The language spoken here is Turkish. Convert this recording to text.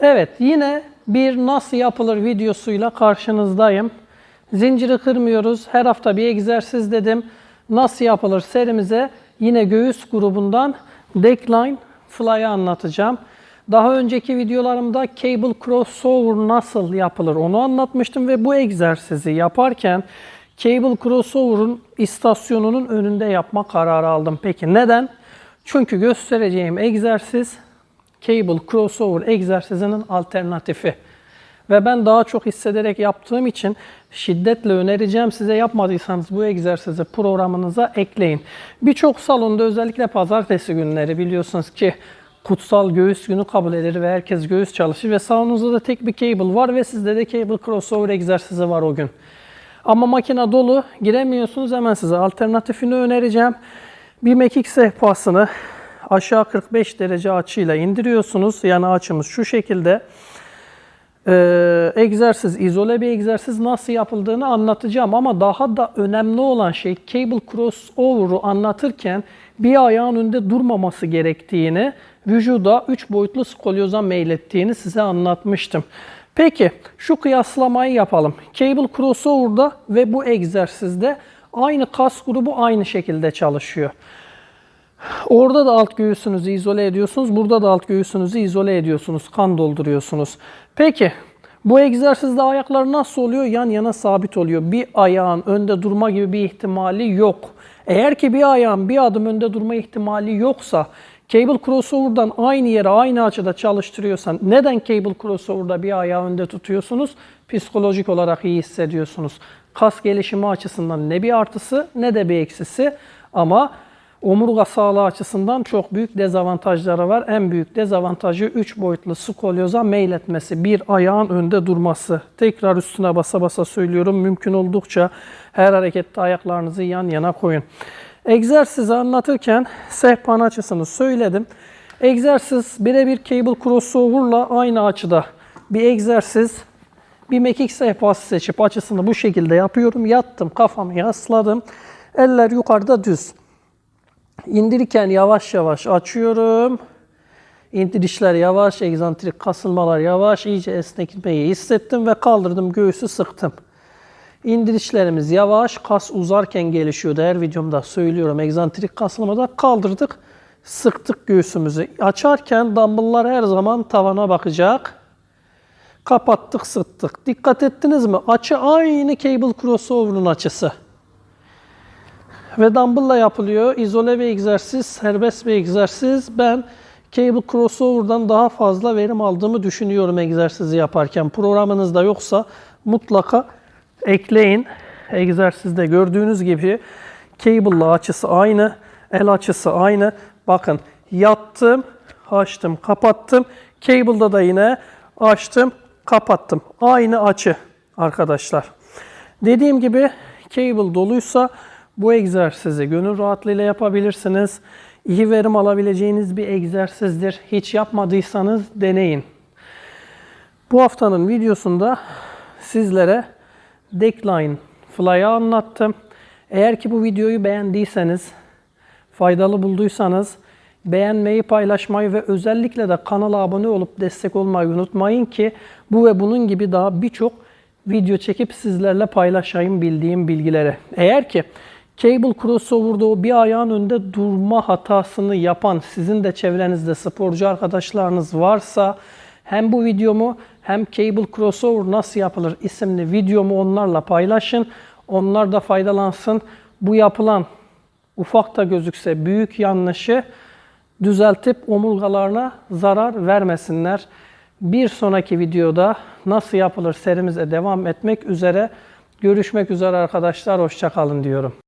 Evet yine bir nasıl yapılır videosuyla karşınızdayım. Zinciri kırmıyoruz. Her hafta bir egzersiz dedim. Nasıl yapılır serimize yine göğüs grubundan Deckline Fly'ı anlatacağım. Daha önceki videolarımda cable crossover nasıl yapılır onu anlatmıştım ve bu egzersizi yaparken cable crossover'ın istasyonunun önünde yapma kararı aldım. Peki neden? Çünkü göstereceğim egzersiz cable crossover egzersizinin alternatifi. Ve ben daha çok hissederek yaptığım için şiddetle önereceğim. Size yapmadıysanız bu egzersizi programınıza ekleyin. Birçok salonda özellikle pazartesi günleri biliyorsunuz ki kutsal göğüs günü kabul edilir ve herkes göğüs çalışır ve salonunuzda da tek bir cable var ve sizde de cable crossover egzersizi var o gün. Ama makine dolu giremiyorsunuz hemen size alternatifini önereceğim. Bir mekik sehpasını aşağı 45 derece açıyla indiriyorsunuz. Yani açımız şu şekilde. Ee, egzersiz, izole bir egzersiz nasıl yapıldığını anlatacağım ama daha da önemli olan şey cable crossover'u anlatırken bir ayağın önünde durmaması gerektiğini, vücuda 3 boyutlu skolyoza meylettiğini size anlatmıştım. Peki şu kıyaslamayı yapalım. Cable crossover'da ve bu egzersizde aynı kas grubu aynı şekilde çalışıyor. Orada da alt göğsünüzü izole ediyorsunuz. Burada da alt göğsünüzü izole ediyorsunuz. Kan dolduruyorsunuz. Peki bu egzersizde ayaklar nasıl oluyor? Yan yana sabit oluyor. Bir ayağın önde durma gibi bir ihtimali yok. Eğer ki bir ayağın bir adım önde durma ihtimali yoksa cable crossover'dan aynı yere aynı açıda çalıştırıyorsan neden cable crossover'da bir ayağı önde tutuyorsunuz? Psikolojik olarak iyi hissediyorsunuz. Kas gelişimi açısından ne bir artısı ne de bir eksisi ama omurga sağlığı açısından çok büyük dezavantajları var. En büyük dezavantajı 3 boyutlu skolyoza meyletmesi, bir ayağın önde durması. Tekrar üstüne basa basa söylüyorum. Mümkün oldukça her harekette ayaklarınızı yan yana koyun. Egzersizi anlatırken sehpanın açısını söyledim. Egzersiz birebir cable crossover'la aynı açıda bir egzersiz. Bir mekik sehpası seçip açısını bu şekilde yapıyorum. Yattım, kafamı yasladım. Eller yukarıda düz. İndirirken yavaş yavaş açıyorum. İndirişler yavaş, egzantrik kasılmalar yavaş, iyice esnekmeyi hissettim ve kaldırdım, göğsü sıktım. İndirişlerimiz yavaş, kas uzarken gelişiyordu. Her videomda söylüyorum. Egzantrik kasılmada kaldırdık, sıktık göğsümüzü. Açarken dumbbelllar her zaman tavana bakacak. Kapattık, sıktık. Dikkat ettiniz mi? Açı aynı cable crossover'ın açısı ve dumbbell'la yapılıyor. İzole bir egzersiz, serbest bir egzersiz. Ben cable crossover'dan daha fazla verim aldığımı düşünüyorum egzersizi yaparken. Programınızda yoksa mutlaka ekleyin. Egzersizde gördüğünüz gibi cable'la açısı aynı, el açısı aynı. Bakın yattım, açtım, kapattım. Cable'da da yine açtım, kapattım. Aynı açı arkadaşlar. Dediğim gibi cable doluysa bu egzersizi gönül rahatlığıyla yapabilirsiniz. İyi verim alabileceğiniz bir egzersizdir. Hiç yapmadıysanız deneyin. Bu haftanın videosunda sizlere Deckline Fly'ı anlattım. Eğer ki bu videoyu beğendiyseniz, faydalı bulduysanız beğenmeyi, paylaşmayı ve özellikle de kanala abone olup destek olmayı unutmayın ki bu ve bunun gibi daha birçok video çekip sizlerle paylaşayım bildiğim bilgileri. Eğer ki Cable crossover'da o bir ayağın önünde durma hatasını yapan sizin de çevrenizde sporcu arkadaşlarınız varsa hem bu videomu hem cable crossover nasıl yapılır isimli videomu onlarla paylaşın. Onlar da faydalansın. Bu yapılan ufak da gözükse büyük yanlışı düzeltip omurgalarına zarar vermesinler. Bir sonraki videoda nasıl yapılır serimize devam etmek üzere. Görüşmek üzere arkadaşlar. Hoşçakalın diyorum.